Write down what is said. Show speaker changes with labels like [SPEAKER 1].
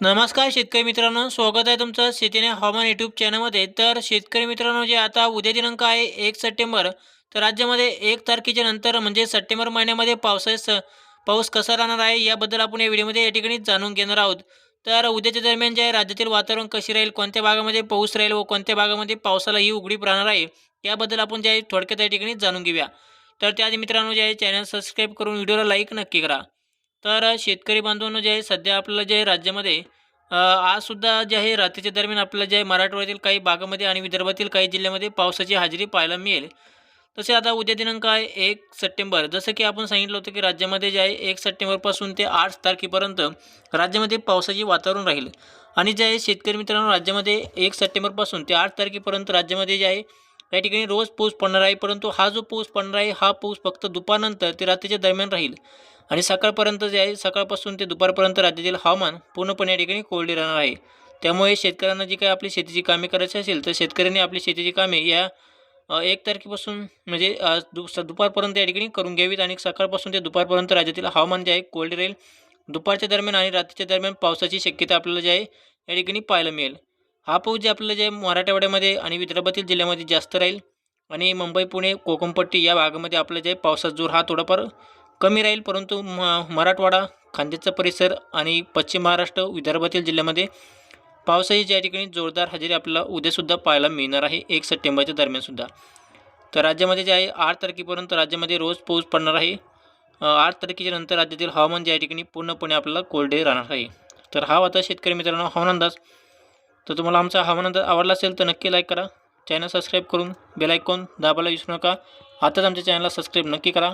[SPEAKER 1] नमस्कार शेतकरी मित्रांनो स्वागत आहे तुमचं शेतीने हवामान यूट्यूब चॅनलमध्ये तर शेतकरी मित्रांनो जे आता उद्या दिनांक आहे एक सप्टेंबर तर राज्यामध्ये एक तारखेच्या नंतर म्हणजे सप्टेंबर महिन्यामध्ये पावसाचा पाऊस कसा राहणार आहे याबद्दल आपण या व्हिडिओमध्ये या ठिकाणी जाणून घेणार आहोत. तर उद्याच्या दरम्यान जे आहे राज्यातील वातावरण कसे राहील कोणत्या भागामध्ये पाऊस राहील व कोणत्या भागामध्ये पावसाला ही उघडीप राहणार आहे याबद्दल आपण जे आहे थोडक्यात या ठिकाणी जाणून घेऊया. तर त्याआधी मित्रांनो जे आहे चॅनल सबस्क्राईब करून व्हिडिओला लाईक नक्की करा. तर शेतकरी बांधवांनो जे आहे सध्या आपल्याला जे आहे राज्यामध्ये आजसुद्धा जे आहे रात्रीच्या दरम्यान आपल्याला जे आहे मराठवाड्यातील काही भागामध्ये आणि विदर्भातील काही जिल्ह्यामध्ये पावसाची हजेरी पाहायला मिळेल. तसे आता उद्या दिनांक आहे एक सप्टेंबर. जसं की आपण सांगितलं होतं की राज्यामध्ये जे आहे एक सप्टेंबरपासून ते आठ तारखेपर्यंत राज्यामध्ये पावसाचे वातावरण राहील. आणि जे आहे शेतकरी मित्रांनो राज्यामध्ये एक सप्टेंबरपासून ते आठ तारखेपर्यंत राज्यामध्ये जे आहे या ठिकाणी रोज पाऊस पडणार आहे परंतु हा जो पाऊस पडणार आहे हा पाऊस फक्त दुपारनंतर ते रात्रीच्या दरम्यान राहील. आणि सकाळपर्यंत जे आहे सकाळपासून ते दुपारपर्यंत राज्यातील हवामान पूर्णपणे या ठिकाणी कोरडे राहणार आहे. त्यामुळे शेतकऱ्यांना जी काही आपली शेतीची कामे करायची असेल तर शेतकऱ्यांनी आपली शेतीची कामे या एक तारखेपासून म्हणजे दु स- दुपारपर्यंत या ठिकाणी करून घ्यावीत आणि सकाळपासून ते दुपारपर्यंत राज्यातील हवामान जे आहे कोरडे राहील. दुपारच्या दरम्यान आणि रात्रीच्या दरम्यान पावसाची शक्यता आपल्याला जे आहे या ठिकाणी पाहायला मिळेल. हा पाऊस जे आपल्याला जे मराठवाड्यामध्ये आणि विदर्भातील जिल्ह्यामध्ये जास्त राहील आणि मुंबई पुणे कोकणपट्टी या भागामध्ये आपलं जे पावसाचा जोर हा थोडाफार कमी राहील परंतु म मराठवाडा खांद्याचा परिसर आणि पश्चिम महाराष्ट्र विदर्भातील जिल्ह्यामध्ये पावसाची ज्या ठिकाणी जोरदार हजेरी आपल्याला उद्यासुद्धा पाहायला मिळणार आहे एक सप्टेंबरच्या दरम्यानसुद्धा. तर राज्यामध्ये जे आहे आठ तारखेपर्यंत राज्यामध्ये रोज पाऊस पडणार आहे. आठ तारखेच्या नंतर राज्यातील हवामान ज्या ठिकाणी पूर्णपणे आपल्याला कोरडे राहणार आहे. तर हा होता शेतकरी मित्रांनो हवामान अंदाज. तर तुम्हाला आमचा हवामान अंदाज आवडला असेल तर नक्की लाईक करा. चॅनल सबस्क्राईब करून बेलायकॉन दाबायला विसरू नका. आताच आमच्या चॅनलला सबस्क्राईब नक्की करा.